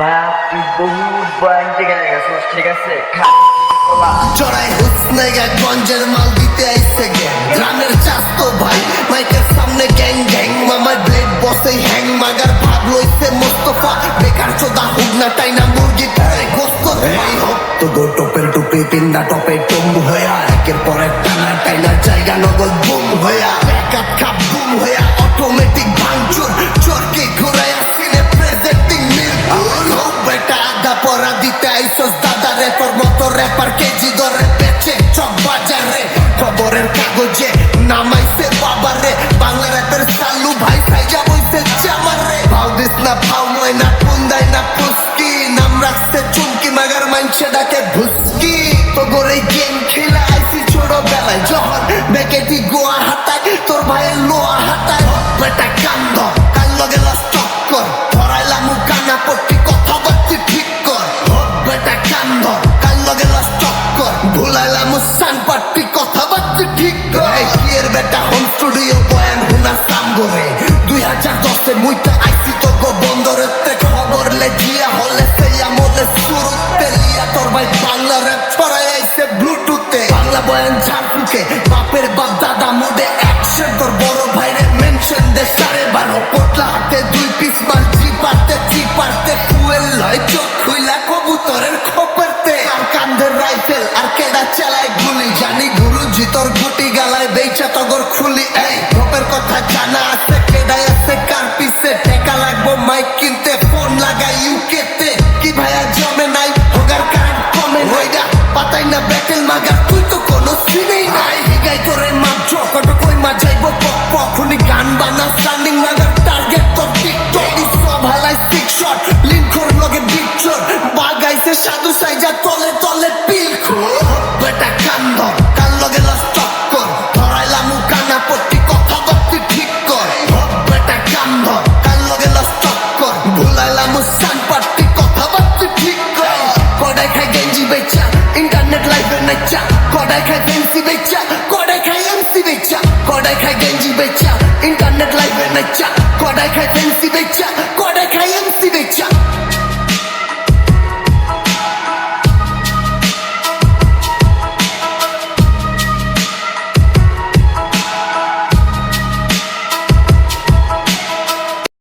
বাপ তুই বহুত বয়ান থেকে গেছিস ঠিক আছে? চড়াই হুসনেগা গঞ্জের মাল দিতে আইছে গ্রামের চাস্তো ভাই মাইকের সামনে গ্যাং গ্যাং মামার ব্লেড বসে হ্যাং মাগার ভাব লইছে মোস্তফা। বেকার চোদা হুক তাই না মুরগি ধরে গোস্ত এই হোক তো গো টপের টুপি পিন্ডা টপে টুম হইয়া একের পর এক টানা টাইনা জায়গা নগদ বুম হইয়া। ব্যাকআপ খাপ বুম হইয়া অটোমেটিক র্যাপার কেজি দরে বেচে চক বাজারে। খবরের কাগজে নামাইছে বাবা রে বাংলা র্যাপের সালু ভাই সাইজা বইছে জামার ভাও দিস না, ভাও নয় না কুন্দাই না পুস্কি। নাম রাখছে চুমকি, মাগার মানছে ডাকে ভুসকি। তো গোরে গেম খেলা আইসি ছোট বেলায় যখন বেকেটি গোয়া হাতায়, তোর ভাইয়ের লোয়া হাতায়। বেটা কান্দ। আইসি তো গো খবর হলে সেই তোর ভাই বাংলা আইছে ব্লুটুথে। বাংলা বয়ান বাপের বাপ, দাদা অ্যাকশন তোর বড় মেনশন দে সাড়ে বারো। পোটলা হাতে দুই পিস মাল ফুয়েল লয় চোখ খুইলা কবুতরের খোপারতে। আর কান্ধের রাইফেল আর কেডা চালায় গুলি? জানি গুরুজি তোর গুটি গালায় বেচা তগর খুলি। না ব্যাটেল মাগা, তুই তো কোনো সিনেই নাই। হিগাই তোরে মাপ জকট কই মা যাইবো পক গান বানা স্ট্যান্ডিং মাগার টার্গেট তো টিকটক সব হালাই সিক্স শট লিঙ্কর লগে বাগাইছে সাধু সাইজা, তলে তলে পিল বেটা কান্দ কাল লগে লাস্ট কর। ঠিক কর। বেটা কর। সান ঠিক কর। খাই internet live နဲ့ချခေါ်တဲ့ခိုင်ပင်စီပဲချခေါ်တဲ့ခိုင် MC ပဲချခေါ်တဲ့ခိုင် Genji ပဲချ internet live နဲ့ချခေါ်တဲ့ခိုင်ပင်စီပဲချ